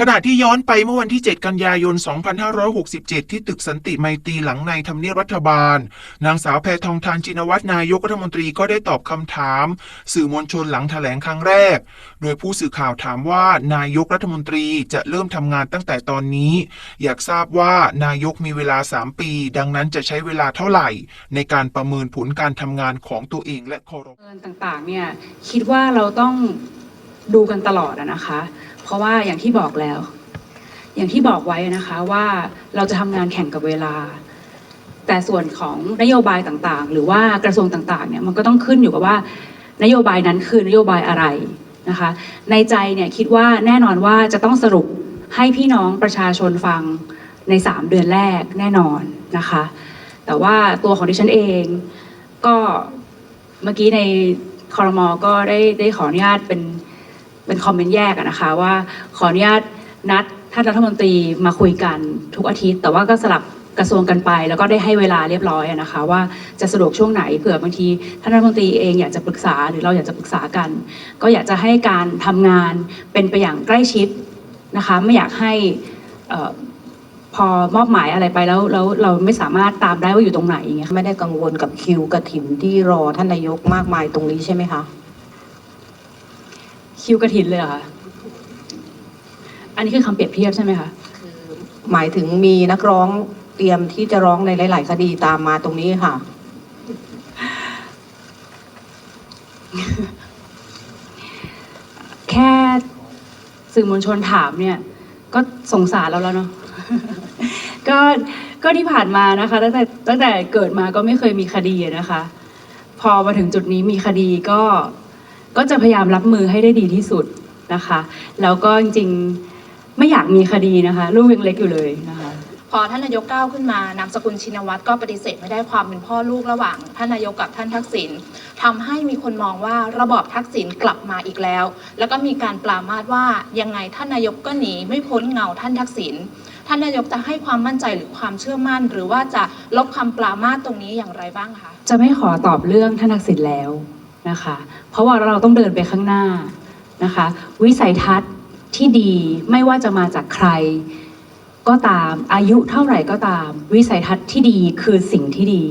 ขณะที่ย้อนไปเมื่อวันที่ 7 กันยายน 2567 ที่ตึกสันติไมตรีหลังในทำเนียบรัฐบาล นางสาวแพทองทานจินวัฒน์นายกรัฐมนตรีก็ได้ตอบคำถาม สื่อมวลชนหลังแถลงครั้งแรก โดยผู้สื่อข่าวถามว่านายกรัฐมนตรีจะเริ่มทำงานตั้งแต่ตอนนี้ อยากทราบว่านายกมีเวลา 3 ปี ดังนั้นจะใช้เวลาเท่าไหร่ ในการประเมินผลการทำงานของตัวเองและคอรมเงินต่างๆเนี่ยคิดว่าเราต้อง ดูกันตลอดนะคะ เพราะว่าอย่างที่บอกแล้ว อย่างที่บอกไว้นะคะว่าเราจะทำงานแข่งกับเวลา แต่ส่วนของนโยบายต่างๆ หรือว่ากระทรวงต่างๆเนี่ยมันก็ต้องขึ้นอยู่กับว่านโยบายนั้นคือนโยบายอะไรนะคะ ในใจเนี่ยคิดว่าแน่นอนว่าจะต้องสรุปให้พี่น้องประชาชนฟังใน 3 เดือนแรกแน่นอนนะคะ แต่ว่าตัวของดิฉันเองก็เมื่อกี้ในคอรมอก็ได้ได้ขออนุญาตเป็น เป็นคอมเมนต์แยกนะคะว่าขออนุญาตนัดท่านรัฐมนตรีมาคุยกันทุกอาทิตย์ แต่ว่าก็สลับกระทรวงกันไป แล้วก็ได้ให้เวลาเรียบร้อยนะคะ ว่าจะสะดวกช่วงไหนเผื่อบางทีท่านรัฐมนตรีเองอยากจะปรึกษาหรือเราอยากจะปรึกษากัน ก็อยากจะให้การทำงานเป็นไปอย่างใกล้ชิดนะคะ ไม่อยากให้พอมอบหมายอะไรไปแล้วแล้วเราไม่สามารถตามได้ว่าอยู่ตรงไหนอย่างเงี้ยไม่ได้กังวลกับคิวกระถิ่นที่รอท่านนายกมากมายตรงนี้ใช่ไหมคะ คิวกระถินเลยเหรอคะอันนี้คือคำเปรียบเทียบใช่ไหมคะหมายถึงมีนักร้องเตรียมที่จะร้องในหลาย ๆ คดีตามมาตรงนี้ค่ะ แค่สื่อมวลชนถามเนี่ย ก็สงสารเราแล้วเนาะก็ก็ที่ผ่านมานะคะตั้งแต่ตั้งแต่เกิดมาก็ไม่เคยมีคดีอะนะคะ พอมาถึงจุดนี้มีคดีก็ ก็จะพยายามรับมือให้ได้ดีที่สุดนะคะ แล้วก็จริงๆไม่อยากมีคดีนะคะลูกยังเล็กอยู่เลยนะคะ พอท่านนายกก้าวขึ้นมานามสกุลชินวัตรก็ปฏิเสธไม่ได้ความเป็นพ่อลูกระหว่าง ท่านนายกกับท่านทักษิณทำให้มีคนมองว่าระบอบทักษิณกลับมาอีกแล้ว แล้วก็มีการปรามาสว่ายังไงท่านนายกก็หนีไม่พ้นเงาท่านทักษิณท่านนายกจะให้ความมั่นใจหรือความเชื่อมั่น หรือว่าจะลบคำปรามาสตรงนี้อย่างไรบ้างคะจะไม่ขอตอบเรื่องท่านทักษิณแล้ว นะคะ เพราะว่าเราต้องเดินไปข้างหน้านะคะ วิสัยทัศน์ที่ดีไม่ว่าจะมาจากใครก็ตามอายุเท่าไหร่ก็ตาม วิสัยทัศน์ที่ดีคือสิ่งที่ดี